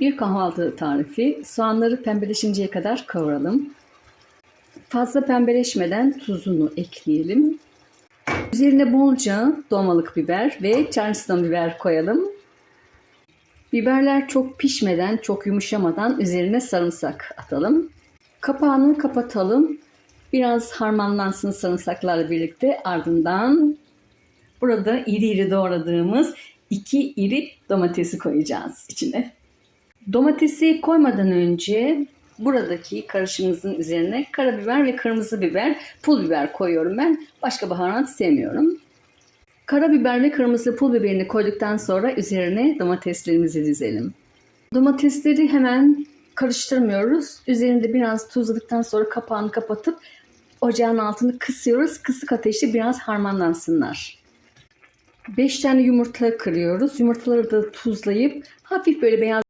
Bir kahvaltı tarifi. Soğanları pembeleşinceye kadar kavuralım. Fazla pembeleşmeden tuzunu ekleyelim. Üzerine bolca dolmalık biber ve charleston biber koyalım. Biberler çok pişmeden, çok yumuşamadan üzerine sarımsak atalım. Kapağını kapatalım. Biraz harmanlansın sarımsaklarla birlikte. Ardından burada iri iri doğradığımız iki iri domatesi koyacağız içine. Domatesi koymadan önce buradaki karışımımızın üzerine karabiber ve kırmızı biber, pul biber koyuyorum ben. Başka baharat sevmiyorum. Karabiber ve kırmızı pul biberini koyduktan sonra üzerine domateslerimizi dizelim. Domatesleri hemen karıştırmıyoruz. Üzerinde biraz tuzladıktan sonra kapağını kapatıp ocağın altını kısıyoruz. Kısık ateşte biraz harmanlansınlar. 5 tane yumurta kırıyoruz. Yumurtaları da tuzlayıp hafif böyle beyaz